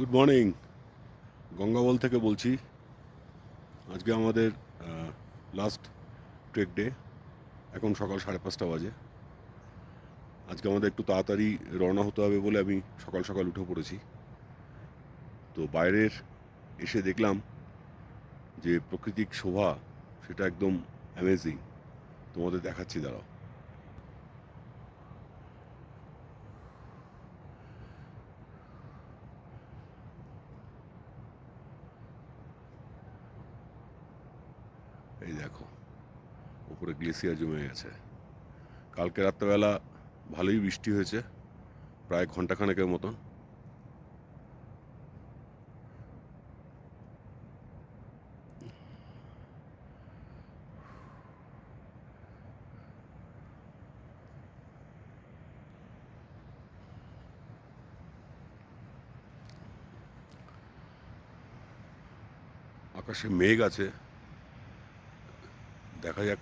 Good morning Gangabal থেকে বলছি। আজকে আমাদের লাস্ট ট্রেক ডে এখন সকাল সাড়ে পাঁচটা বাজে। আজকে আমাদের একটু তাড়াতাড়ি রওনা হতে হবে বলে আমি সকাল সকাল উঠে পড়েছি। তো বাইরের এসে দেখলাম যে প্রাকৃতিক শোভা, সেটা একদম অ্যামেজিং তোমাদের দেখাচ্ছি, দাঁড়াও এই দেখো, উপরে গ্লেসিয়ার জমে গেছে কালকে রাত্রেবেলা ভালোই বৃষ্টি হয়েছে, প্রায় ঘন্টাখানেকের মতন। আকাশে মেঘ আছে দেখা যাক।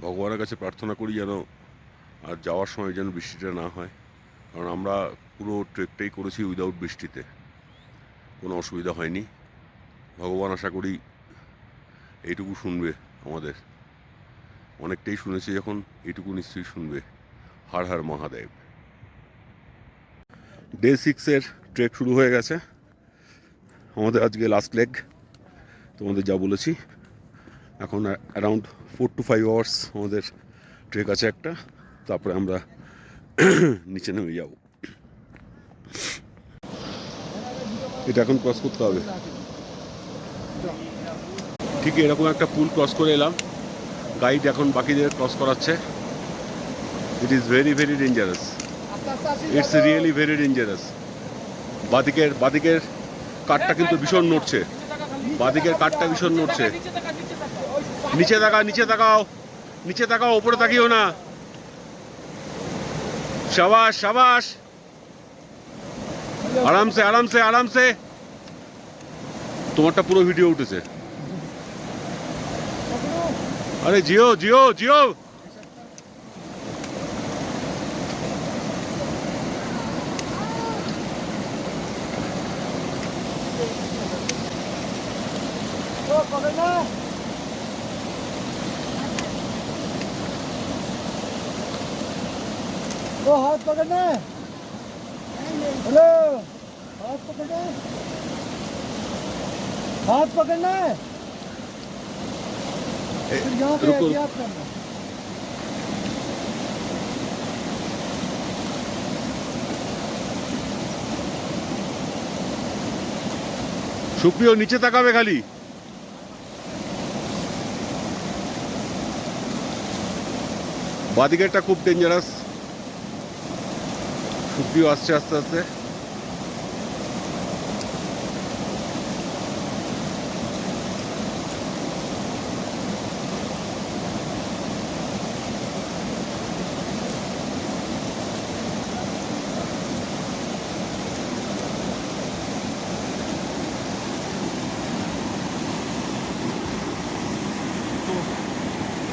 ভগবানের কাছে প্রার্থনা করি যেন আর যাওয়ার সময় যেন বৃষ্টিটা না হয়। কারণ আমরা পুরো ট্রেকটাই করেছি উইদাউট বৃষ্টিতে। কোনো অসুবিধা হয়নি। ভগবান আশা করি এইটুকু শুনবে আমাদের। অনেকটাই শুনেছি যখন, এইটুকু নিশ্চয়ই শুনবে। হার হার মহাদেব। ডে সিক্সের ট্রেক শুরু হয়ে গেছে। আমাদের আজকে লাস্ট লেগ তোমাদের যা বলেছি। এখন around four to five hours আমাদের ট্রেক আছে একটা। তারপরে আমরা নিচে নেমে যাব। এটা এখন ক্রস করতে হবে। ঠিক এরকম একটা পুল ক্রস করে এলাম। গাইড এখন বাকিদের ক্রস করাচ্ছে। It is very very dangerous it's really very dangerous বাদিকের বাদিকের কাঠটা কিন্তু ভীষণ নড়ছে। বাদিকের কাঠটা ভীষণ নড়ছে। নিচে তাকাও নিচে তাকাও নিচে তাকাও ওপরে তাকিও না। সাবাস সাবাস। আরামসে আরামসে আরামসে। তোমারটা পুরো ভিডিও উঠেছে। আরে জিও জিও জিও। ओ पकड़ना ओ हाथ पकड़ना हेलो हाथ पकड़ना हाथ पकड़ना है ए, फिर यहाँ पे रुको एहतियात करना সুপ্রিয় নিচে তাকাবে খালি বাদিকেরটা খুব ডেঞ্জারাস সুপ্রিয় আসছে আস্তে আস্তে।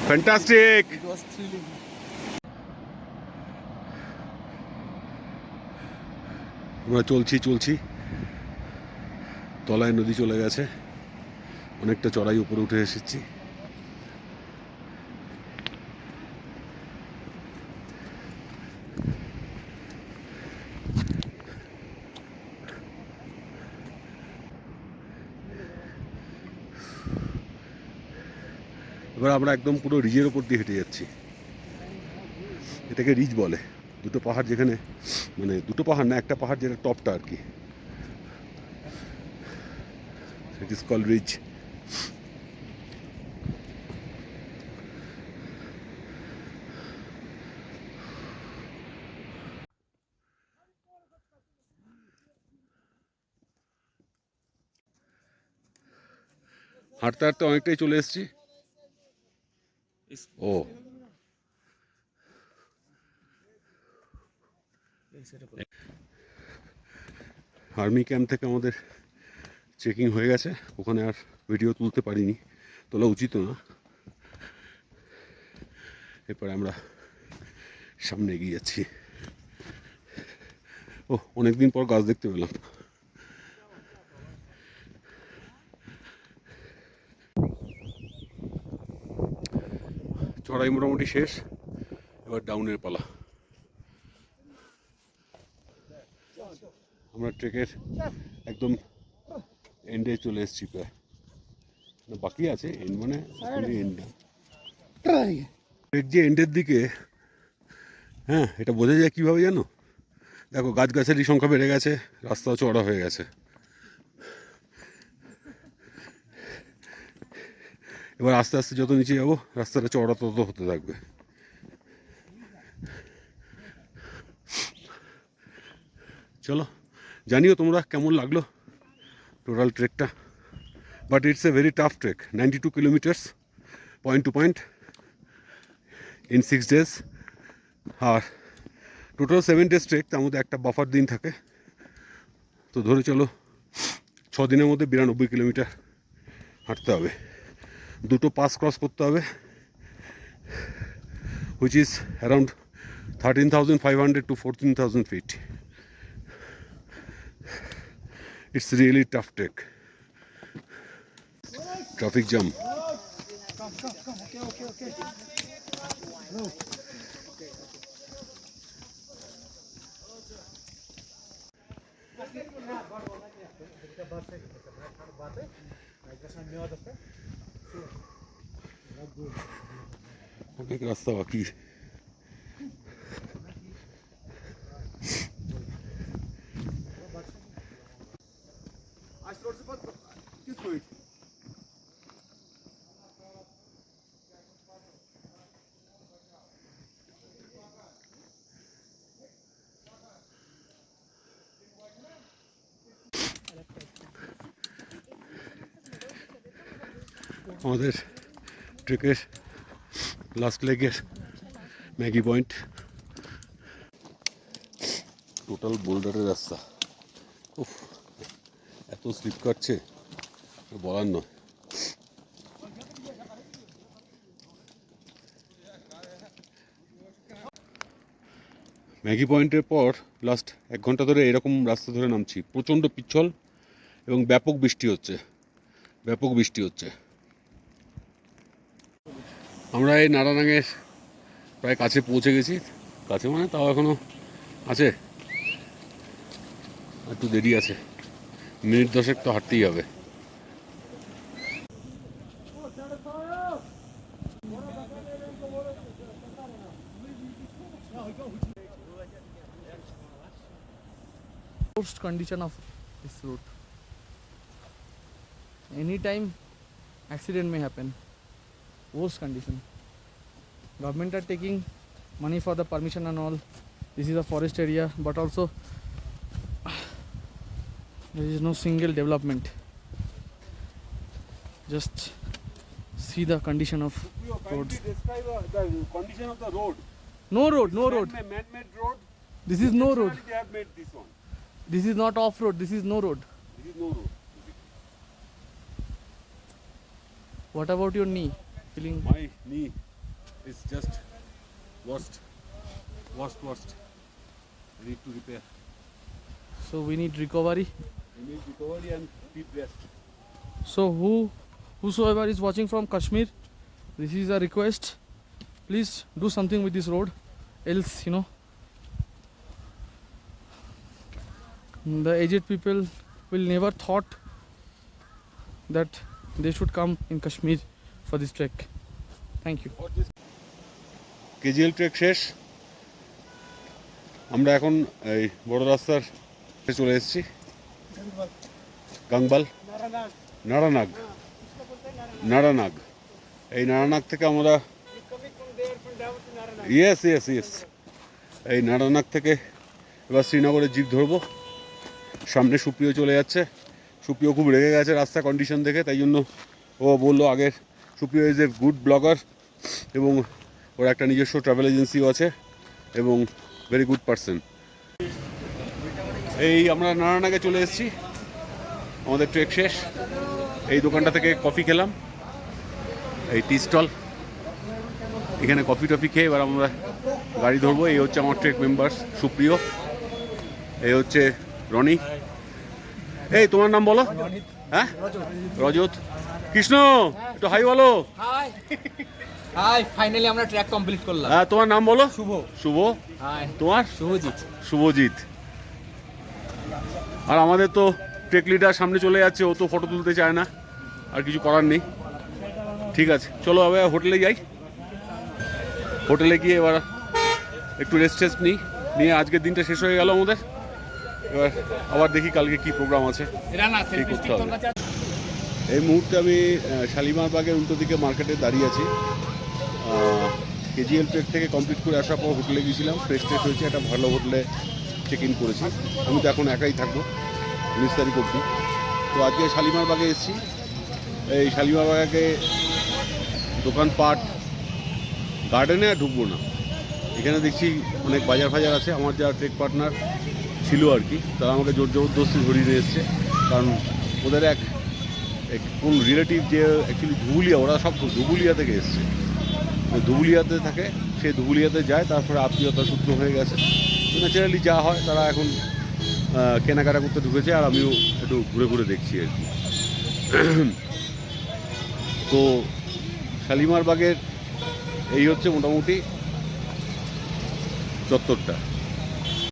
Fantastic It was thrilling. আমরা চলছি চলছি। তলায় নদী চলে গেছে। অনেকটা চড়াই উপরে উঠে এসেছি। এবার আমরা একদম পুরো রিজের ওপর দিয়ে হেঁটে যাচ্ছি। এটাকে রিজ বলে। দুটো পাহাড় যেখানে মানে দুটো পাহাড় না একটা পাহাড় যেটা টপটা আর কি। ইট ইজ কল রিজ হাঁটতে হাঁটতে অনেকটাই চলে এসেছি। ও। আর্মি ক্যাম্প থেকে আমাদের চেকিং হয়ে গেছে। ওখানে আর ভিডিও তুলতে পারিনি, তোলা উচিত না। এরপরে আমরা সামনে এগিয়ে যাচ্ছি। ও, অনেকদিন পর গাছ দেখতে পেলাম। চড়াই মোটামুটি শেষ, এবার ডাউনের পালা। আমরা ট্রেকের একদম এন্ডে চলে এসেছি প্রায়। বাকি আছে এন্ড মানে এন্ড ট্রেক যে এন্ডের দিকে হ্যাঁ এটা বোঝা যায় কীভাবে জানো? দেখো গাছগাছালি সংখ্যা বেড়ে গেছে রাস্তাও চওড়া হয়ে গেছে। এবার আস্তে আস্তে যত নিচে যাব রাস্তাটা চওড়া তত হতে থাকবে। চলো। জানিও তোমরা কেমন লাগল total ট্রেকটা? But it's a very tough trek ninety two kilometres point to point in six days R total seven days trek তার মধ্যে একটা বাফার দিন থাকে। তো ধরে চলো, ছ দিনের মধ্যে বিরানব্বই কিলোমিটার হাঁটতে হবে। দুটো পাস ক্রস করতে হবে which is around thirteen thousand five hundred to fourteen thousand feet it's really tough trek traffic jam. অনেক রাস্তা বাকি আমাদের ট্রেকের লাস্ট লেগের ম্যাগি পয়েন্ট টোটাল বোল্ডারের রাস্তা। উফ এত স্লিপ কাটছে। বলার নয় ম্যাগি পয়েন্টের পর লাস্ট এক ঘণ্টা ধরে এরকম রাস্তা ধরে নামছি। প্রচণ্ড পিচ্ছল এবং ব্যাপক বৃষ্টি হচ্ছে। ব্যাপক বৃষ্টি হচ্ছে। আমরা এই নারানাঙের প্রায় কাছে পৌঁছে গেছি। কাছে মানে তাও এখনও আছে। একটু দেরি আছে। মিনিট দশেক তো হাঁটতেই হবে। Worst condition of this route. Anytime accident may happen. Worst condition. Government are taking money for the permission and all. This is a forest area, but also there is no single development. Just see the condition of roads. describe uh, the condition of the road. No road, no road. Man-made road. This is no road. They have made this one. This is not off road. This is no road. This is no road. What about your knee? Feeling My knee is just worst, worst, worst. I need to repair. so we need recovery. I need recovery and deep rest. So who whosoever is watching from Kashmir, this is a request. Please do something with this road. Else, you know, the aged people will never thought that they should come in Kashmir for this trek. Thank you. KGL trek শেষ আমরা এখন এই বড় রাস্তার চলে এসেছি গাংবাল নারানাগ নারানাগ। এই নারানাগ থেকে আমরা ইয়েস ইয়েস ইয়েস এই নারানাগ থেকে এবার শ্রীনগরে জিপ ধরবো। সামনে সুপ্রিয় চলে যাচ্ছে। সুপ্রিয় খুব রেগে গেছে রাস্তা কন্ডিশন দেখে, তাই জন্য ও বলল আগের সুপ্রিয় ইজ এ গুড ব্লগার এবং ওর একটা নিজস্ব ট্রাভেল এজেন্সিও আছে এবং ভেরি গুড পার্সন এই আমরা নারানাগে চলে এসেছি। আমাদের ট্রেক শেষ। এই দোকানটা থেকে কফি খেলাম। এই টি স্টল। এখানে কফি টফি খেয়ে এবার আমরা গাড়ি ধরবো। এই হচ্ছে আমার ট্রেক মেম্বার্স সুপ্রিয়। এই হচ্ছে রনি। এই তোমার নাম বলো? হ্যাঁ? রজত। কৃষ্ণ একটু হাই বলো। হাই। ফাইনালি আমরা ট্র্যাক কমপ্লিট করলাম। হ্যাঁ তোমার নাম বলো? শুভ। শুভ। হাই। তোমার? শুভজিৎ। শুভজিৎ। আর আমাদের তো ট্রেক লিডার সামনে চলে যাচ্ছে ও তো ফটো তুলতে চায় না। আর কিছু করার নেই। ঠিক আছে চলো আবার হোটেলে যাই। হোটেলে গিয়ে এবার একটু রেস্ট টেস্ট নিই। নিয়ে আজকের দিনটা শেষ হয়ে গেল আমাদের। এবার আবার দেখি কালকে কি প্রোগ্রাম আছে ঠিক করতে হবে। এই মুহূর্তে আমি শালিমার বাগের উল্টো দিকে মার্কেটে দাঁড়িয়ে আছি। কেজিএল ট্রেক থেকে কমপ্লিট করে আসার পর হোটেলে গিয়েছিলাম। ফ্রেশ ট্রেশ হয়েছে একটা ভালো হোটেলে চেক ইন করেছি। আমি তো এখন একাই থাকব উনিশ তারিখ অবধি। তো আজকে শালিমার বাগে এসেছি। এই শালিমার বাগে দোকানপাট গার্ডেনে আর ঢুকবো না। এখানে দেখছি অনেক বাজার ফাজার আছে। আমার যারা ট্রেক পার্টনার ছিল আর কি, তারা আমাকে জোর জবরদস্তি ধরিয়ে নিয়ে এসছে। কারণ ওদের এক কোন রিলেটিভ যে অ্যাকচুয়ালি ধুবুলিয়া, ওরা সব ধুবুলিয়া থেকে এসছে। ধুবুলিয়াতে থাকে, সে ধুবুলিয়াতে যায়, তারপরে আত্মীয়তা সূত্র হয়ে গেছে। ন্যাচারালি যা হয়, তারা এখন কেনাকাটা করতে ঢুকেছে, আর আমিও একটু ঘুরে ঘুরে দেখছি আর কি। তো শালিমার বাগের এই হচ্ছে মোটামুটি চত্বরটা।